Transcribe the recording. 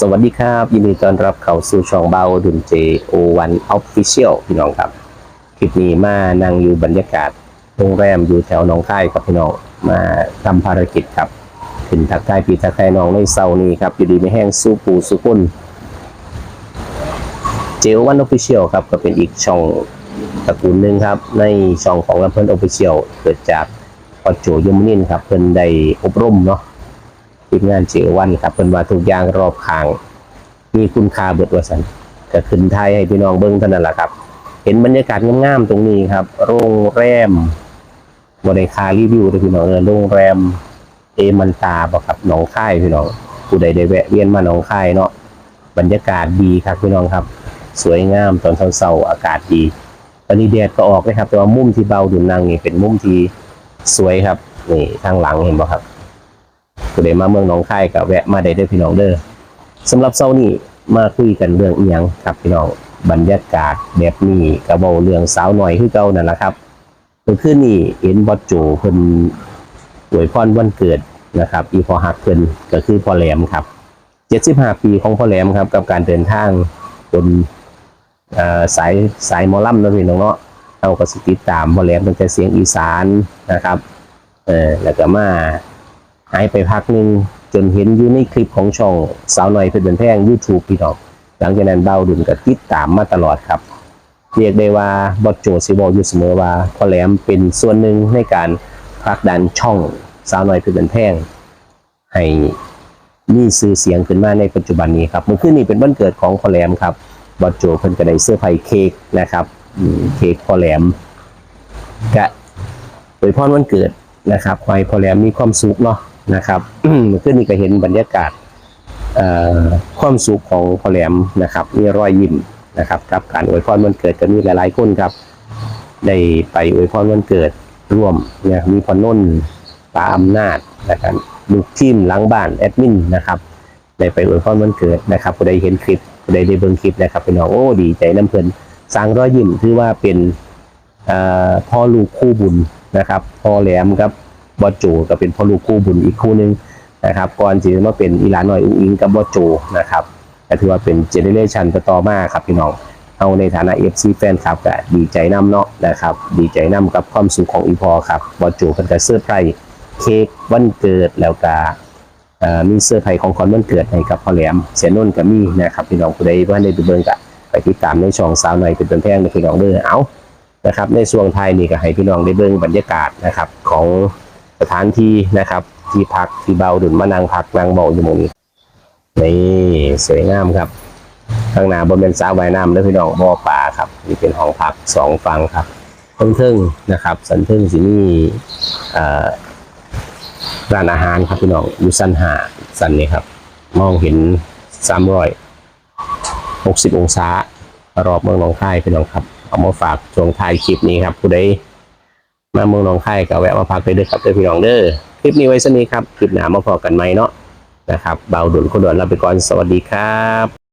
สวัสดีครับ ยินดีต้อนรับเข้าสู่ช่องเบาดุนเจโอวันออฟฟิเชียลพี่น้องครับ คลิปนี้มานั่งอยู่บรรยากาศโรงแรมอยู่แถวหนองคายครับพี่น้องมาทำภารกิจครับ ขึ้นทักทายพี่ทักทายน้องในเซานี้ครับ อยู่ดีไม่แห้งสู้ปูสู้คุณเจโอวันออฟฟิเชียลครับ ก็เป็นอีกช่องตระกูลหนึ่งครับ ในช่องของลำเพลินออฟฟิเชียลเกิดจากพอโจยมนินครับเพิ่นได้อบรมเนาะ ทีมงานเจวันครับเป็นว่าทุกอย่างรอบข้าง มีคุณค่าเบิดว่าสันก็ขึ้นไทยให้พี่น้องเบิ้งเท่านั้นแหละครับ เห็นบรรยากาศงามๆตรงนี้ครับ โรงแรมบริคารีวิวเลยพี่น้องเออโรงแรม เอมันตาบ่ครับหนองคายพี่น้องผู้ใดได้แวะเวียนมาหนองคายเนาะบรรยากาศดีครับพี่น้องครับ สวยงามตอนเช้าๆอากาศดีตอนนี้แดดก็ออกนะครับแต่ว่ามุมที่เบาดุนนางนี่เป็นมุมที่สวยครับนี่ทางหลังเห็นบ่ครับ ผู้ใดมาเมืองหนองคายก็แวะมาได้เด้อพี่น้องเด้อสำหรับเช้านี้มาคุยกันเรื่องอีหยังครับพี่น้องบรรยากาศแบบนี้ก็เว้าเรื่องสาวหน่อยคือเก่านั่นแหละครับเมื่อคืนนี้เห็นบอสโจเพิ่นอวยพรวันเกิดนะครับ อีพอฮักเพิ่นก็คือพ่อแหลมครับ75ปีของพ่อแหลมครับกับการเดินทางบนสายสายมอลำเนะพี่น้องเนาะเอาก็สิติดตามพ่อแหลมตั้งแต่เสียงอีสานนะครับเออแล้วก็มา หายไปพักหนึ่งจนเห็นอยู่ในคลิปของช่องสาวหน่อยเพชรเป็นแพง YouTube พี่น้องหลังจากนั้นเบาดุนก็ติดตามมาตลอดครับ เรียกได้ว่าบอสโจซิบอกอยู่เสมอว่าพ่อแหลมเป็นส่วนหนึ่งในการผลักดันช่องสาวหน่อยเพชรเป็นแพง ให้มีชื่อเสียงขึ้นมาในปัจจุบันนี้ครับเมื่อคืนนี้เป็นวันเกิดของพ่อแหลมครับบอสโจเพิ่นก็ได้เสื้อไผ่เค้กนะครับเค้กพ่อแหลมกะโดยพรวันเกิดนะครับขอให้พ่อแหลมมีความสุขเนาะ นะครับเมื่อคืนนี้ก็เห็นบรรยากาศความสุขของพ่อแหลมนะครับมีรอยยิ้มนะครับกับการอวยพรวันเกิดก็มีหลายๆคนครับ ได้ไปอวยพรวันเกิดร่วมเนี่ยมีพอนนท์ปาอำนาจนะครับลูกทีมล้างบ้านแอดมินนะครับได้ไปอวยพรวันเกิดนะครับผู้ใดเห็นคลิปผู้ใดได้เบิ่งคลิปนะครับเป็นน้องโอ้ดีใจน้ำเพลินสร้างรอยยิ้มถือว่าเป็นพ่อลูกคู่บุญนะครับพ่อแหลมกับ บอสโจก็เป็นพ่อลูกคู่บุญอีกคู่หนึงนะครับก่อนที่จะมาเป็นอีหลานหน่อยอุ้งอิงกับบอสโจนะครับก็ถือว่าเป็นเจเนเรชันต่อมาครับพี่น้องเอาในฐานะ FC แฟนคลับก็ดีใจน้ำเนาะนะครับ ดีใจน้ำกับความสุขของอีพอครับบอสโจเพิ่นก็เสื้อร์ไพรส์เค้กวันเกิดแล้วก็เอ่อมีเสื้อไพร์ของขวัญวันเกิดให้กับพ่อแหลมเสียนุ่นก็มีนะครับพี่น้องผู้ใดว่าได้ไปเบิ่งก็ไปติดตามในช่องสาวหน่อยเป็นต้นแพงในพี่น้องเด้อเอานะครับในช่วงไทยนี่ก็ให้พี่น้องได้เบิ่งบรรยากาศนะครับของ สถานที่นะครับ ที่พักที่เบาดุนมานั่งพักนั่งเบาอยู่หมองนี้นี่สวยงามครับข้างหน้าบนเป็นสระว่ายน้ำแล้วพี่น้องบ่อป่าครับนี่เป็นห้องพักสองฝั่งครับเพิ่งทึ่งนะครับ สันทึ่งสินี่เอ่ร้านอาหารครับพี่น้องอยู่สันหาสันนี้ครับ มองเห็นสามร้อยหกสิบองศารอบเมืองหนองคายพี่น้องครับ เอามาฝากช่วงท้ายคลิปนี้ครับผู้ใด มาเมืองหนองคายก็แวะมาพักไปด้วยครับเด้อพี่น้องเด้อคลิปนี้ไว้สนี้ครับคลิปหน้ามาพอกันไหมเนาะนะครับเบาดุลคนด่วนลาไปก่อนสวัสดีครับ